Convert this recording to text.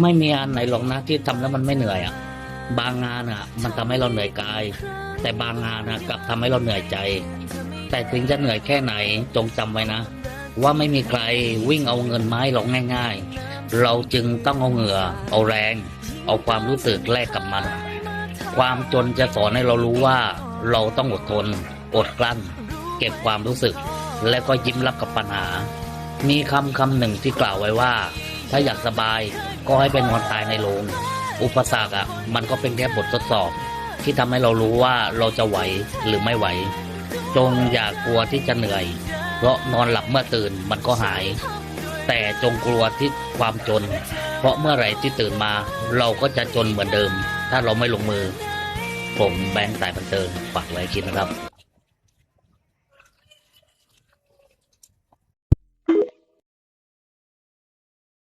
ไม่มีอันไหนหรอกนะที่ทำแล้วมันไม่เหนื่อยอะ บางงานอะ มันทำให้เราเหนื่อยกาย แต่บางงานอะกลับทำให้เราเหนื่อยใจ แต่ถึงจะเหนื่อยแค่ไหนจงจำไว้นะ ว่าไม่มีใครวิ่งเอาเงินไมาให้เราง่าย ๆ เราจึงต้องเอาเหงื่อ เอาแรง เอาความรู้สึกแลกกับมัน ความจนจะสอนให้เรารู้ว่า เราต้องอดทน อดกลั้น เก็บความรู้สึก และก็ยิ้มรับกับปัญหา มีคำคำหนึ่งที่กล่าวไว้ว่า ถ้าอยากสบายก็ให้เป็นนอนตายในโรงอุปสรรคอะมันก็เป็นแค่บททดสอบ ที่ทำให้เรารู้ว่าเราจะไหวหรือไม่ไหว จงอย่ากลัวที่จะเหนื่อย เพราะนอนหลับเมื่อตื่นมันก็หาย แต่จงกลัวที่ความจน เพราะเมื่อไหร่ที่ตื่นมา เราก็จะจนเหมือนเดิม ถ้าเราไม่ลงมือ ผมแบงค์สายบันเทิงฝากไว้คิดนะครับ